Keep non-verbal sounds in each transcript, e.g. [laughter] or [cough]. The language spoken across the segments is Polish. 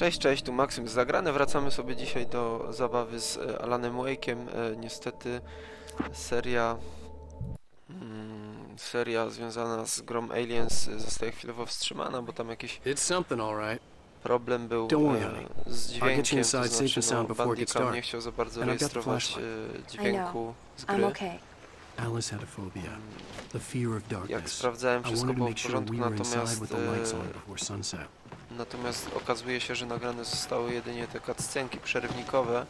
Cześć, cześć, tu Maksym z Zagrane. Wracamy sobie dzisiaj do zabawy z e, Alanem Wake'iem. E, niestety seria mm, seria związana z grą Aliens zostaje chwilowo wstrzymana, bo tam jakiś problem był e, z dźwiękiem, to znaczy no, Bandicam nie chciał za bardzo rejestrować e, dźwięku z gry. Alice had a phobia, the fear of Jak darkness. sprawdzałem, I wszystko było w porządku, natomiast e. Natomiast okazuje się, że nagrane zostały jedynie te cutscenki przerywnikowe,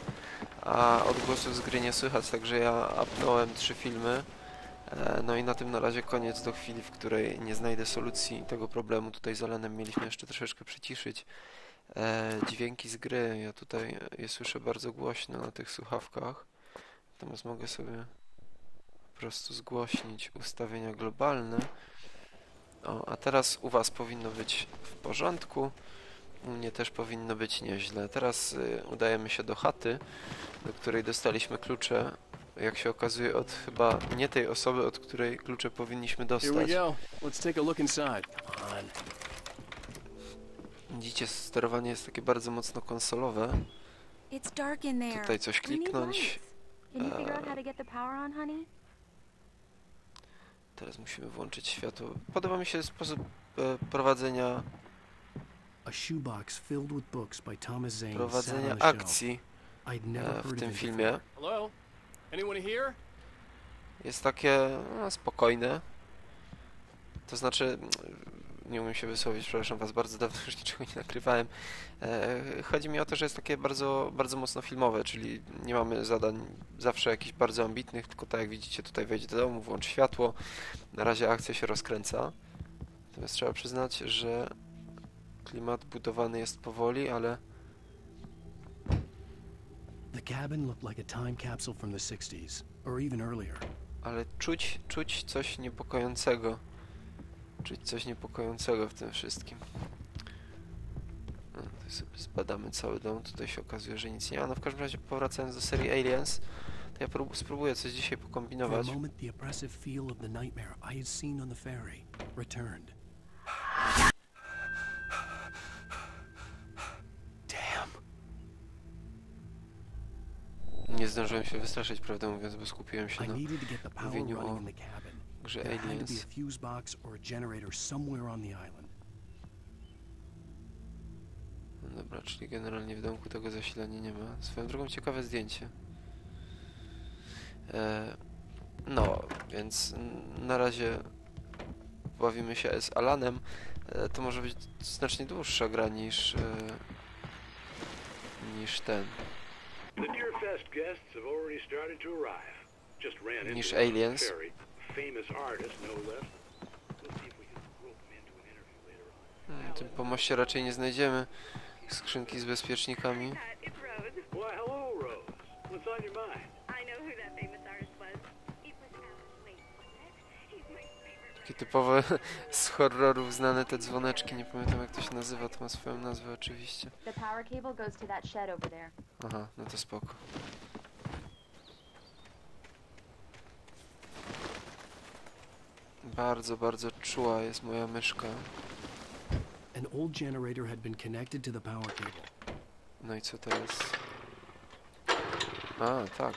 a odgłosów z gry nie słychać, także ja upnąłem trzy filmy. E, No i na tym na razie koniec do chwili, w której nie znajdę solucji tego problemu. Tutaj z Alanem mieliśmy jeszcze troszeczkę przyciszyć e, dźwięki z gry. Ja tutaj je słyszę bardzo głośno na tych słuchawkach. Natomiast mogę sobie po prostu zgłośnić ustawienia globalne. O, a teraz u Was powinno być w porządku. U mnie też powinno być nieźle. Teraz y, udajemy się do chaty, do której dostaliśmy klucze, jak się okazuje, od chyba nie tej osoby, od której klucze powinniśmy Here we dostać. go. Let's take a look inside. Come on. Widzicie, sterowanie jest takie bardzo mocno konsolowe. It's dark in there. Tutaj coś We need kliknąć. lights. Can you figure out Uh, how to get the power on, honey? Teraz musimy włączyć światło. Podoba mi się sposób e, prowadzenia, A shoebox filled with books by Thomas Zane sat prowadzenia on the shelf. akcji I'd never e, heard w of tym it filmie. Hello? Anyone here? jest takie no, spokojne. To znaczy, nie umiem się wysłowić, przepraszam was, bardzo dawno już niczego nie nagrywałem. E, chodzi mi o to, że jest takie bardzo, bardzo mocno filmowe, czyli nie mamy zadań zawsze jakichś bardzo ambitnych, tylko tak jak widzicie, tutaj wejdzie do domu, włącz światło. Na razie akcja się rozkręca. Natomiast trzeba przyznać, że klimat budowany jest powoli, ale The cabin looked like a time capsule from the 60s, or even earlier. ale czuć, czuć coś niepokojącego. Czuć coś niepokojącego w tym wszystkim. No, sobie zbadamy cały dom. Tutaj się okazuje, że nic nie ma. No w każdym razie powracając do serii Aliens, to ja prób- spróbuję coś dzisiaj pokombinować. Nie zdążyłem się wystraszyć, prawdę mówiąc, bo skupiłem się na mówieniu o There had to be Aliens. a fuse box or a generator somewhere on the island. No dobra, czyli generalnie w domku tego zasilania nie ma. Swoją drogą ciekawe zdjęcie. E, no, więc n- na razie bawimy się z Alanem. E, to może być znacznie dłuższa gra niż, e, niż ten, The Deerfest guests have already started to arrive. Just ran into Niż them on the aliens. ferry. Famous artist, no less. We'll see if we can rope them into an interview later on. na tym pomoście raczej nie znajdziemy skrzynki z bezpiecznikami. It's Rose. Why, hello, Rose. What's on your mind? I know who that famous artist was. It was Alan Wake, wasn't it? He's my favorite. Takie typowe [laughs] z horrorów znane te dzwoneczki, nie pamiętam jak to się nazywa, to ma swoją nazwę oczywiście. The power cable goes to that shed over there. Aha, no to spoko. Bardzo, bardzo czuła jest moja myszka. An old generator had been connected to the power cable. No i co teraz? A, tak.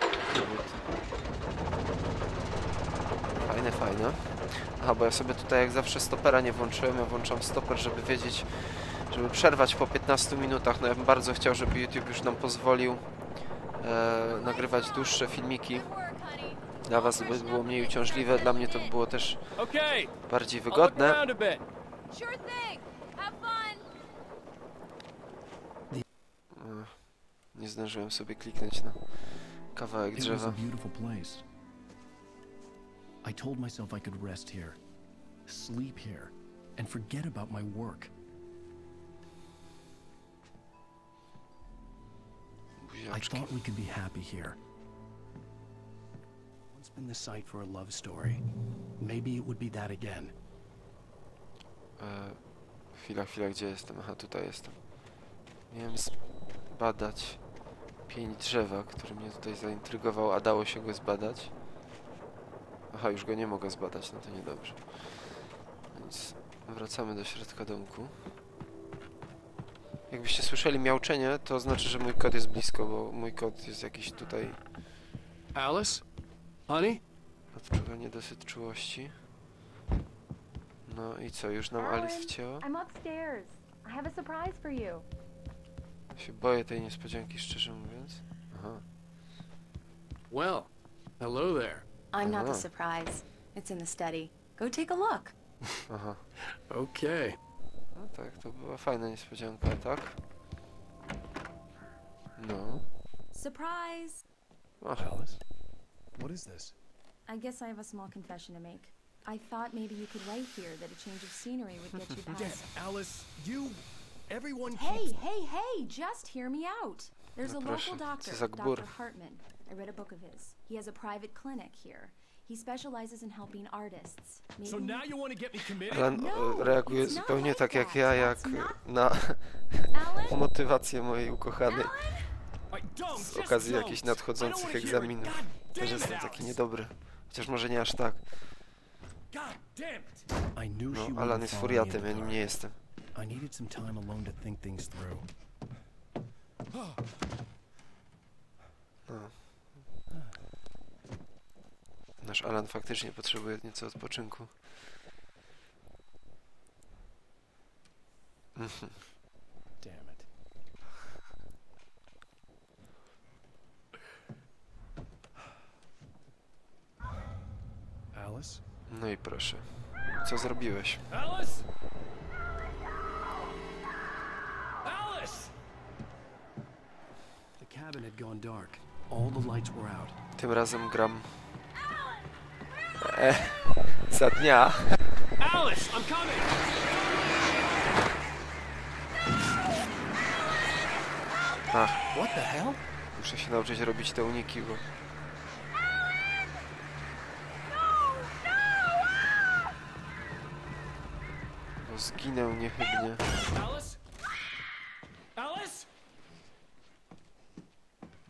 Fajne, fajne. Aha, bo ja sobie tutaj jak zawsze stopera nie włączyłem, ja włączam stoper, żeby wiedzieć, żeby przerwać po 15 minutach. No ja bym bardzo chciał, żeby YouTube już nam pozwolił e, nagrywać dłuższe filmiki. Dla was by było mniej uciążliwe, dla mnie to by było też bardziej wygodne. Ech, Nie zdążyłem sobie kliknąć na kawałek drzewa. I told myself I could rest here, sleep here, and forget about my work. I thought we could be happy here. Been the site for a love story. Maybe it would be that again. E, chwila, chwila, gdzie jestem? Aha, tutaj jestem. Miałem zbadać pień drzewa, który mnie tutaj zaintrygował, a dało się go zbadać. Aha, już go nie mogę zbadać, no to niedobrze. Więc wracamy do środka domku. Jakbyście słyszeli miauczenie, to znaczy, że mój kot jest blisko, bo mój kot jest jakiś tutaj Alice? Honey? odczuwa niedosyt czułości. No i co, już nam Alice wcięła? I'm upstairs. I have a surprise for you. Się boję tej niespodzianki, szczerze mówiąc. Aha. Well, hello there. I'm not Uh-huh. the surprise. It's in the study. Go take a look. Aha. Okay. No tak, to była fajna niespodzianka, tak? No. Surprise! Ach, Alice? What is this? I guess I have a small confession to make. I thought maybe you could write here that a change of scenery would get you [laughs] past. Alice, you. Everyone Hey, keeps- hey, hey! Just hear me out. There's a No proszę, local doctor. Dr. Hartman. I read a book of his. He has a private clinic here. He specializes in helping artists. Maybe So now you want to get me committed? Alan No, e, reaguje it's not zupełnie like tak jak that. ja, jak na [laughs] motywację mojej ukochanej z okazji jakichś nadchodzących egzaminów. Też jestem taki niedobry. Chociaż może nie aż tak. No, Alan jest furiatem, ja nim nie jestem. I needed some time alone to think things through. Nasz Alan faktycznie potrzebuje nieco odpoczynku. Mhm. Damn it. Alice? No i proszę. Co zrobiłeś? Alice? Alice! The cabin had gone dark. All the lights were out. Tym razem gram... E, za dnia. Alice, I'm coming! Ach, What the hell? muszę się nauczyć robić te uniki, bo... Zginę niechybnie.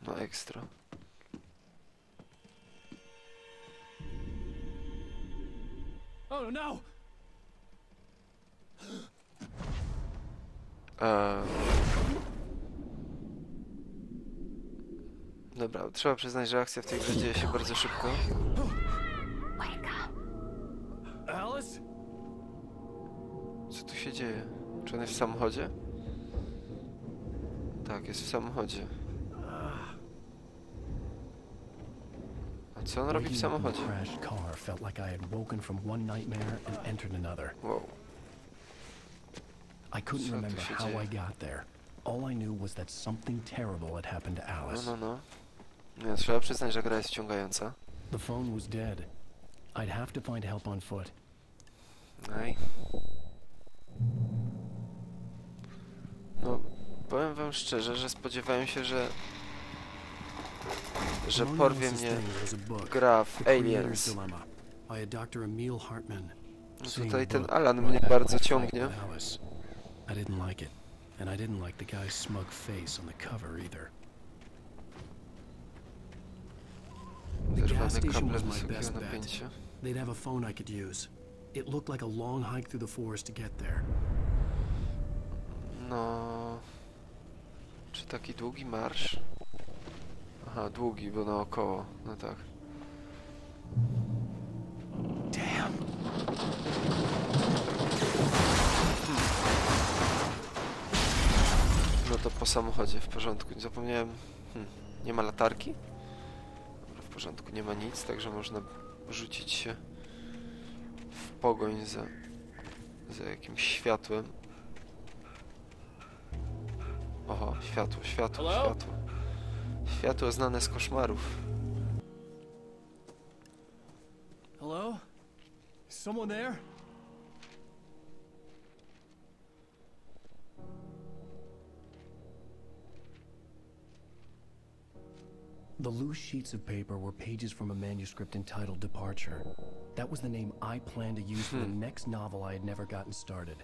No ekstra. Oh no! Eee... Dobra, trzeba przyznać, że akcja w tej grze dzieje się bardzo szybko. Alice? Co tu się dzieje? Czy on jest w samochodzie? Tak, jest w samochodzie. A co on robi w samochodzie? Wow. I couldn't remember how? I got there. All I knew was that something terrible had happened to No, Alice. no, no. Nie, trzeba przyznać, że gra jest wciągająca. The phone was dead. I'd have to find help on foot. No i... No, powiem wam szczerze, że spodziewałem się, że... Że porwie mnie gra w Aliens. No tutaj ten Alan mnie bardzo ciągnie. with Alice. I didn't like it, and I didn't like the guy's smug face on the cover either. Zerwane kable wysokiego napięcia. They'd have a phone I could use. It looked like a long hike through the forest to get there. No... Czy taki długi marsz? Aha, długi, bo naokoło. No tak. Damn! No to po samochodzie, w porządku. Zapomniałem... Hmm, nie ma latarki? Dobra, w porządku, nie ma nic, także można rzucić się w pogoń za, za jakimś światłem. Oho, światło, światło, Hello? światło. Światło znane z koszmarów. Hello? Is someone there? The loose sheets of paper were pages from a manuscript entitled Departure. That was the name I planned to use for the hmm. next novel I had never gotten started.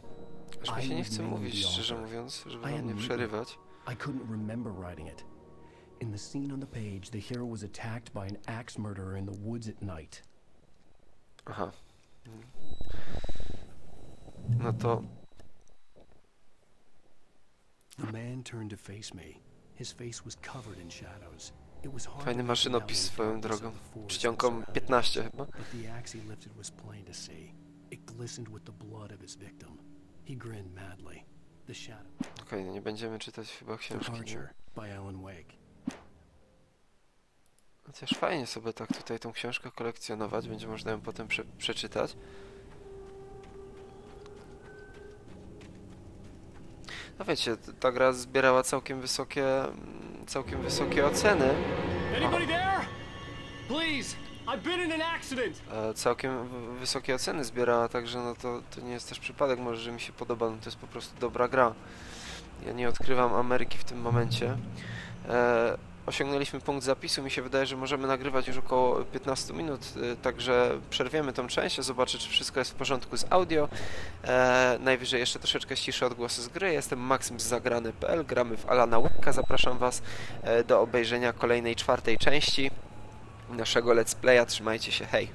Aż mi się nie chce mówić, szczerze mówiąc, żeby wam nie przerywać. I couldn't remember writing it. In the scene on the page, the hero was attacked by an axe murderer in the woods at night. Aha. No to The man turned to face me. His face was covered in shadows. It was hard Fajny maszynopis swoją drogą. Czcionką surrounded 15 chyba. But the axe he lifted was plain to see. It glistened with the blood of his victim. He grinned madly. The Shadow. Okej, no nie będziemy czytać chyba książki. Nie? Departure by Alan Wake. Chociaż fajnie sobie tak tutaj tą książkę kolekcjonować, będzie można ją potem prze przeczytać. No wiecie, t- ta gra zbierała całkiem wysokie, mm, całkiem wysokie oceny. Anybody there? E, całkiem wysokie oceny zbierała, także no to, to nie jest też przypadek może, że mi się podoba, no to jest po prostu dobra gra. Ja nie odkrywam Ameryki w tym momencie. E, osiągnęliśmy punkt zapisu, mi się wydaje, że możemy nagrywać już około 15 minut, e, także przerwiemy tą część, zobaczę czy wszystko jest w porządku z audio. E, najwyżej jeszcze troszeczkę ściszę odgłosy z gry. Jestem Maxim z zagrany.pl, gramy w Alana Wake, zapraszam Was e, do obejrzenia kolejnej czwartej części naszego let's playa. Trzymajcie się, hej!